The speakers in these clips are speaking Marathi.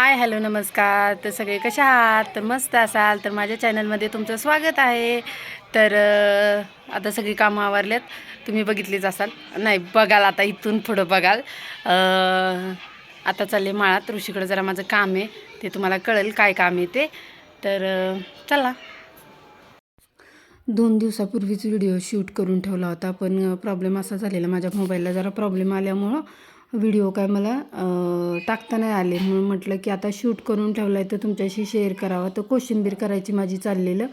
हाय हॅलो नमस्कार. तर सगळे कशा आहात? तर मस्त असाल. तर माझ्या चॅनलमध्ये तुमचं स्वागत आहे. तर आता सगळी कामं आवरल्यात तुम्ही बघितलीच असाल. नाही बघाल आता इथून पुढं बघाल. आता चालले माळात. ऋषीकडं जरा माझं काम आहे. ते तुम्हाला कळेल काय काम आहे ते. तर चला. दोन दिवसापूर्वीच व्हिडिओ शूट करून ठेवला होता. पण प्रॉब्लेम असा झालेला. माझ्या मोबाईलला जरा प्रॉब्लेम आल्यामुळं व्हिडिओ काय मला टाकता नाही आले. म्हणून म्हटलं की आता शूट करून ठेवला आहे तर तुमच्याशी शेअर करावा. तर कोशिंबीर करायची माझी चाललेलं.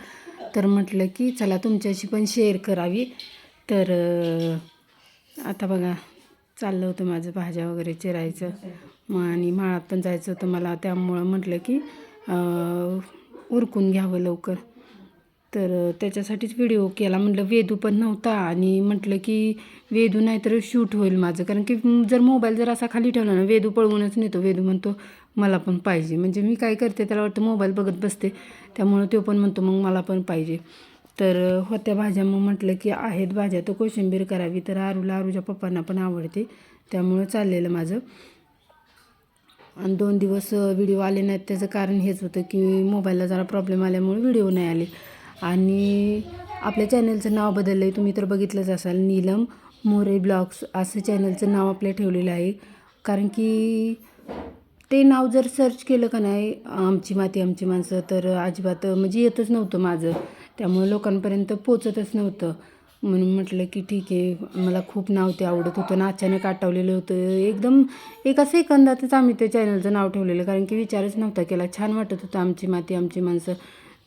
तर म्हटलं की चला तुमच्याशी पण शेअर करावी. तर आता बघा चाललं होतं माझं भाज्या वगैरे चिरायचं. मग आणि माळात पण जायचं होतं मला. त्यामुळं म्हटलं की उरकून घ्यावं लवकर. तर त्याच्यासाठीच व्हिडिओ केला. म्हटलं वेदू पण नव्हता आणि म्हटलं की वेदू नाही तर शूट होईल माझं. कारण की जर मोबाईल जर असा खाली ठेवला ना वेदू पळवूनच नेतो. वेदू म्हणतो मला पण पाहिजे. म्हणजे मी काय करते त्याला वाटतं मोबाईल बघत बसते. त्यामुळं तो पण म्हणतो मग मला पण पाहिजे. तर होत्या भाज्या. मग म्हटलं की आहेत भाज्या. तर कोशिंबीर करावी. तर आरूला आरूच्या पप्पांना पण आवडते. त्यामुळं चाललेलं माझं. आणि दोन दिवस व्हिडिओ आले नाहीत. त्याचं कारण हेच होतं की मोबाईलला जरा प्रॉब्लेम आल्यामुळे व्हिडिओ नाही आले. आणि आपल्या चॅनलचं नाव बदललं आहे तुम्ही तर बघितलंच असाल नीलम मोरे ब्लॉग्स असं चॅनलचं नाव आपल्या ठेवलेलं आहे. कारण की ते नाव जर सर्च केलं का नाही आमची माती आमची माणसं तर अजिबात म्हणजे येतच नव्हतं माझं. त्यामुळे लोकांपर्यंत पोचतच नव्हतं. म्हणून म्हटलं की ठीक आहे मला खूप नाव ते आवडत होतं ना अचानक आठवलेलं होतं. एकदम एका सेकंदातच आम्ही त्या चॅनलचं नाव ठेवलेलं कारण की विचारच नव्हता केला. छान वाटत होतं आमची माती आमची माणसं.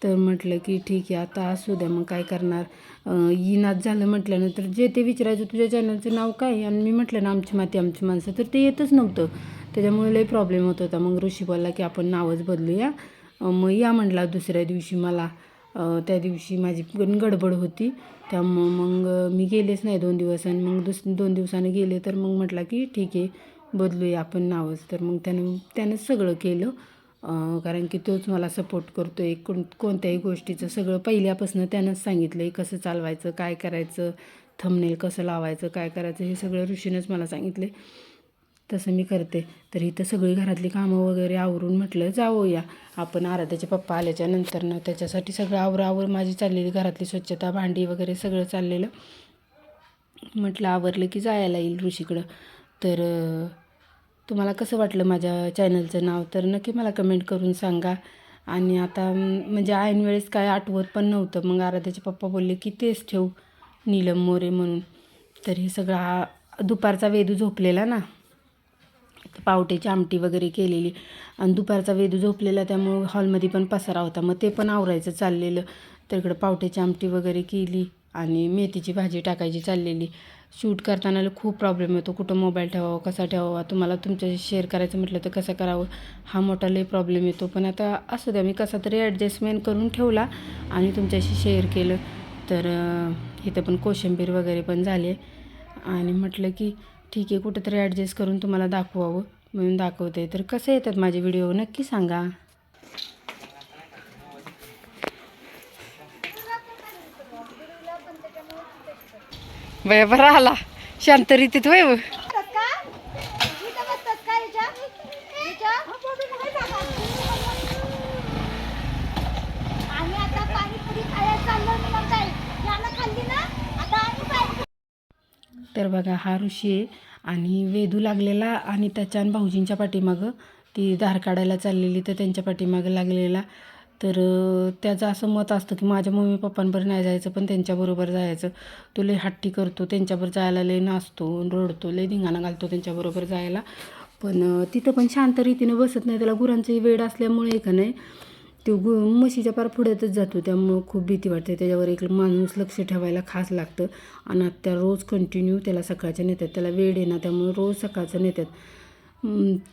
तर म्हटलं की ठीक आहे आता असू द्या मग काय करणार? अं, इनात झालं म्हटल्यानंतर जे ते विचारायचं तुझ्या चॅनलचं नाव काय? आणि मी म्हटलं ना आमची माती आमची माणसं. तर ते येतच नव्हतं. त्याच्यामुळे लई प्रॉब्लेम होत होता. मग ऋषी बोलला की आपण नावच बदलूया. मग या म्हटला दुसऱ्या दिवशी मला. त्या दिवशी माझी पण गडबड होती. त्यामुळं मग मी गेलेच नाही दोन दिवस. आणि मग दुस दोन दिवसाने गेले तर मग म्हटला की ठीक आहे बदलूया आपण नावच. तर मग त्यानं त्यानंच सगळं केलं. कारण की तोच मला सपोर्ट करतो आहे कोण कोणत्याही गोष्टीचं सगळं पहिल्यापासून त्यानंच सांगितलं आहे कसं चालवायचं काय करायचं थंबनेल कसं लावायचं काय करायचं हे सगळं ऋषीनंच मला सांगितले तसं मी करते. तर इथं सगळी घरातली कामं वगैरे आवरून म्हटलं जाऊया. आपण आराध्याचे पप्पा आल्याच्या नंतरनं त्याच्यासाठी सगळं आवरावर माझी चाललेली घरातली स्वच्छता भांडी वगैरे सगळं चाललेलं. म्हटलं आवरलं की जायला येईल ऋषीकडं. तर तुम्हाला कसं वाटलं माझ्या चॅनलचं नाव? तर नक्की मला कमेंट करून सांगा. आणि आता म्हणजे ऐन वेळेस काय आठवत पण नव्हतं. मग आराध्याचे पप्पा बोलले की तेच ठेव नीलम मोरे म्हणून. तर हे सगळं हा दुपारचा वेदू झोपलेला ना? पावट्याची आमटी वगैरे केलेली. आणि दुपारचा वेदू झोपलेला त्यामुळं हॉलमध्ये पण पसारा होता. मग ते पण आवरायचं चाललेलं. तर इकडं पावट्याची आमटी वगैरे केली. आणि मेथीची भाजी टाकायची चाललेली. शूट करताना खूप प्रॉब्लेम येतो. कुठं मोबाईल ठेवावा कसा ठेवावा तुम्हाला तुमच्याशी शेअर करायचं म्हटलं तर कसं करावं हा मोठा लई प्रॉब्लेम येतो. पण आता असू द्या मी कसा तरी ॲडजस्टमेंट करून ठेवला आणि तुमच्याशी शेअर केलं. तर इथं पण कोशिंबीर वगैरे पण झाले आणि म्हटलं की ठीक आहे कुठंतरी ॲडजस्ट करून तुम्हाला दाखवावं म्हणून दाखवते. तर कसे येतात माझे व्हिडिओ नक्की सांगा. बया बरा आला शांत रीतीत होय तर बघा हा ऋषी आहे आणि वेदू लागलेला आणि त्याच्या आणि भाऊजींच्या पाठीमागं ती धार काढायला चाललेली तर त्यांच्या पाठीमागं लागलेला तर त्याचं असं मत असतं की माझ्या मम्मी पप्पांबरोबर नाही जायचं पण त्यांच्याबरोबर जायचं. तो लय हट्टी करतो त्यांच्याबरोबर जायला लय नाचतो रडतो लय धिंगाणा घालतो त्यांच्याबरोबर जायला. पण तिथं पण शांत रीतीनं बसत नाही त्याला गुरांचंही वेड असल्यामुळे का नाही तो गु म्हशीच्या पार पुढ्यातच जातो. त्यामुळं खूप भीती वाटते. त्याच्यावर एक माणूस लक्ष ठेवायला खास लागतं. आणि त्या रोज कंटिन्यू त्याला सकाळच्या नेतात त्याला वेळ आहे ना रोज सकाळचं नेतात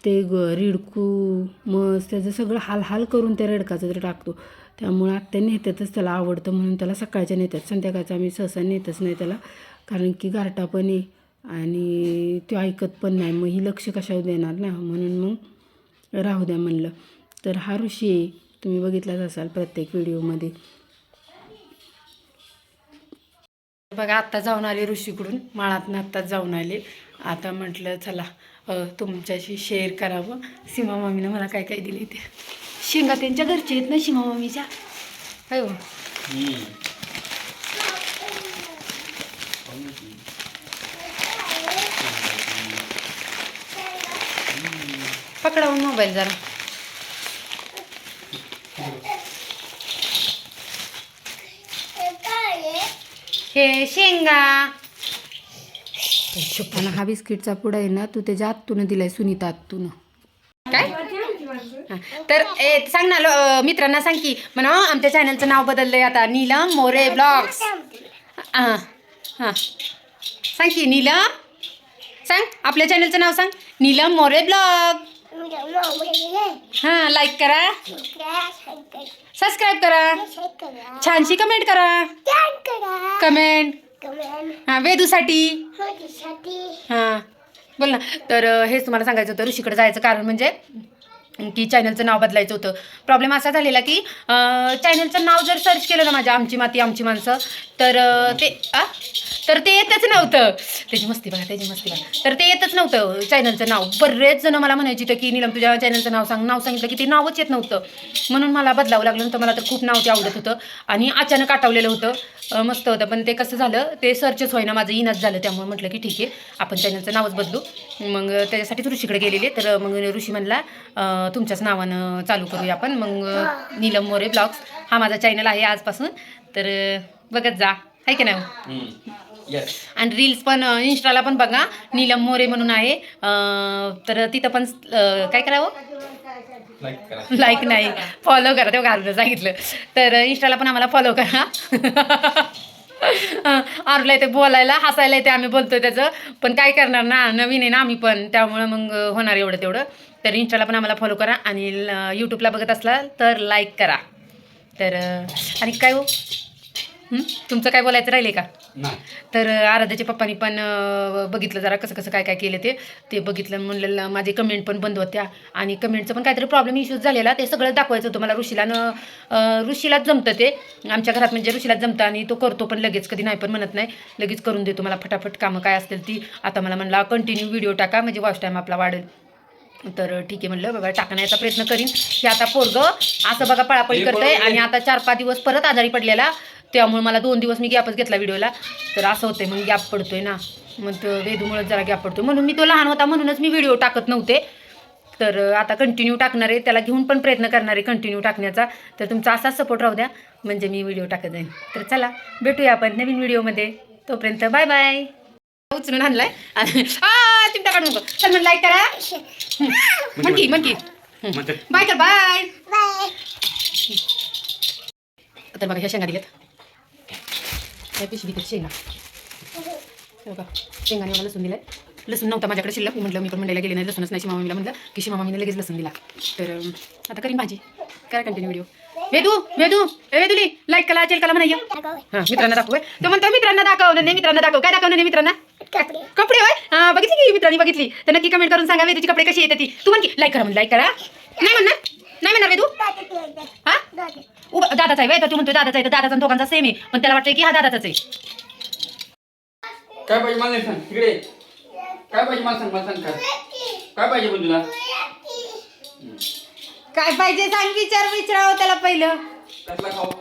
ते ग रिडकू मस त्याचं सगळं हाल हाल करून त्या रेडकाचं तर टाकतो. त्यामुळं आत्या नेतातच त्याला आवडतं म्हणून त्याला सकाळच्या नेतात संध्याकाळचं आम्ही सहसा नेतच नाही त्याला. कारण की गारटा पण आहे आणि तो ऐकत पण नाही. मग ही लक्ष कशावर देणार ना? म्हणून मग राहू द्या म्हणलं. तर हा ऋषी आहे. तुम्ही बघितलाच असाल प्रत्येक व्हिडिओमध्ये. बघा आत्ता जाऊन आले ऋषीकडून. माळातनं आत्ताच जाऊन आले. आता म्हटलं चला तुमच्याशी शेअर करावं. सीमा मामीनं मला काय काय दिले ते. शेंगा त्यांच्या घरचे आहेत ना सीमा मामीच्या? काय हो. पकडावून मोबाईल जरा. हे शेंगा. आणि हा बिस्किटचा पुडा आहे ना तू त्याच्या आत्तून दिलाय सुनीता आत्तून काय? हा. तर ए सांग ना मित्रांना सांग की म्हणा आमच्या चॅनलचं नाव बदललंय आता नीलम मोरे ब्लॉग्स. हां हां. सांग की नीलम? सांग आपल्या चॅनलचं नाव सांग. नीलम मोरे ब्लॉग. हां लाईक करा. सबस्क्राईब करा. छानशी कमेंट करा. कमेंट हां वेदूसाठी. हां. बोल ना. तर हेच तुम्हाला सांगायचं होतं ऋषीकडे जायचं कारण म्हणजे की चॅनलचं नाव बदलायचं होतं. प्रॉब्लेम असा झालेला की चॅनलचं नाव जर सर्च केलं ना माझ्या आमची माती आमची माणसं तर ते आ? तर ते येतच नव्हतं. त्याची मस्ती बघा त्याची मस्ती बघा. तर ते येतच नव्हतं चॅनलचं नाव. बरेच जण मला म्हणायची होतं की नीलम तुझ्या चॅनलचं नाव सांग. नाव सांगितलं की ते नावच येत नव्हतं. म्हणून मला बदलावं लागलं नव्हतं मला तर खूप नाव ते आवडत होतं. आणि अचानक आठवलेलं होतं. मस्त होतं. पण ते कसं झालं ते सर्चच होईना. माझं इनच झालं त्यामुळे म्हटलं की ठीक आहे आपण चॅनलचं नावच बदलू. मग त्याच्यासाठीच ऋषीकडे गेलेले. तर मग ऋषी म्हणला तुमच्याच नावानं चालू करूया आपण. मग नीलम मोरे ब्लॉग्स हा माझा चॅनल आहे आजपासून. तर बघत जा. आहे की नाही? येस आणि रील्स पण इंस्टाला पण बघा. नीलम मोरे म्हणून आहे. अं, तर तिथं पण अं, काय करावं? लाईक नाही. फॉलो करा. तेव्हा घालून सांगितलं. तर इंस्टाला पण आम्हाला फॉलो करा. आरूला येते बोलायला हसायला येते आम्ही बोलतो त्याचं. पण काय करणार ना नवीन आहे ना आम्ही पण. त्यामुळं मग होणार एवढं तेवढं. तर इंस्टाला पण आम्हाला फॉलो करा. आणि यूट्यूबला बघत असला तर लाईक करा. तर अं, आणि काय हो? हं? तुमचं काय बोलायचं राहिले का? नाही. तर आराध्याच्या पप्पांनी पण अं, बघितलं जरा कसं कसं काय काय केलं ते. ते बघितलं म्हणलेलं माझे कमेंट पण बंद होत्या. आणि कमेंटचं पण काहीतरी प्रॉब्लेम इश्यूज झालेला. ते सगळं दाखवायचं होतं मला. ऋषीला न अं, ऋषीलाच जमतं ते. आमच्या घरात म्हणजे ऋषीलाच जमतं आणि तो करतो पण लगेच. कधी नाही पण म्हणत नाही. लगेच करून देतो मला फटाफट कामं काय असतील ती. आता मला म्हणला कंटिन्यू व्हिडिओ टाका. म्हणजे वॉच टाईम आपला वाढेल. तर ठीक आहे म्हणलं. बाबा टाकण्याचा प्रयत्न करीन. की आता पोरग असं बघा पळापळी करतंय आणि आता चार पाच दिवस परत आजारी पडलेला. त्यामुळे मला दोन दिवस मी गॅपच घेतला व्हिडिओला. तर असं होतंय मग गॅप पडतोय ना. मग तो वेदूमुळे जरा गॅप पडतोय. म्हणून मी तो लहान होता म्हणूनच मी व्हिडिओ टाकत नव्हते. तर आता कंटिन्यू टाकणार आहे. त्याला घेऊन पण प्रयत्न करणार आहे कंटिन्यू टाकण्याचा. तर तुमचा असाच सपोर्ट राहू द्या. म्हणजे मी व्हिडिओ टाकत जाईन. तर चला भेटूया आपण नवीन व्हिडिओमध्ये. तोपर्यंत बाय बाय उचलून आणलाय. चिमटा काढू नको. चल मग लाईक करा. हं. म्हण की म्हण की. म्हणते बाय कर बाय तर बघा ह्या शेंगा दिल्यात. ह्या पिशवी दिल्यात शेंगा. हे बघा शेंगाने मला लसूण दिलाय. लसूण नव्हता माझ्याकडे शिल्लक मी म्हटलं मी पण मंडईला गेले नाही लसूणच नाही मामीला म्हटलं. की शिमा मामीने लगेच लसूण दिला. तर आता करीन भाजी. करा कंटिन्यू व्हिडिओ वेदू वेदू वेदुली लाईक कला चेल कला म्हणा हां मित्रांना दाखव तो म्हणतो मित्रांना दाखव नाही मित्रांना दाखव. काय दाखवणार नाही मित्रांना? कपडे. होय? हा बघितली की मित्रांनी बघितली. तर नक्की कमेंट करून सांगा वेदूची कपडे कशी येते ती. तू म्हण की लाईक करा म्हण लाईक करा. नाही म्हणणार नाही म्हणणार वेदू हा? उभा दादाचा आहे तर तू म्हणतो दादाचा आहे तर दादाचा आणि दोघांचा सेम आहे. पण त्याला वाटतं की हा दादाचाच आहे. काय पाहिजे मला नाही सांग तिकडे. काय पाहिजे मला सांग मला सांग काय. काय पाहिजे पण तुला? काय पाहिजे सांग विचार विचारावं त्याला पहिलं. कसला खाऊ.